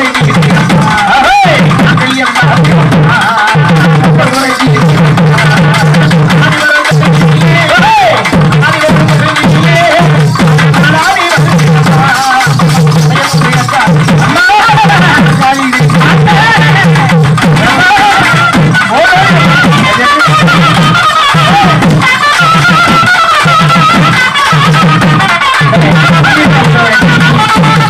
Madurai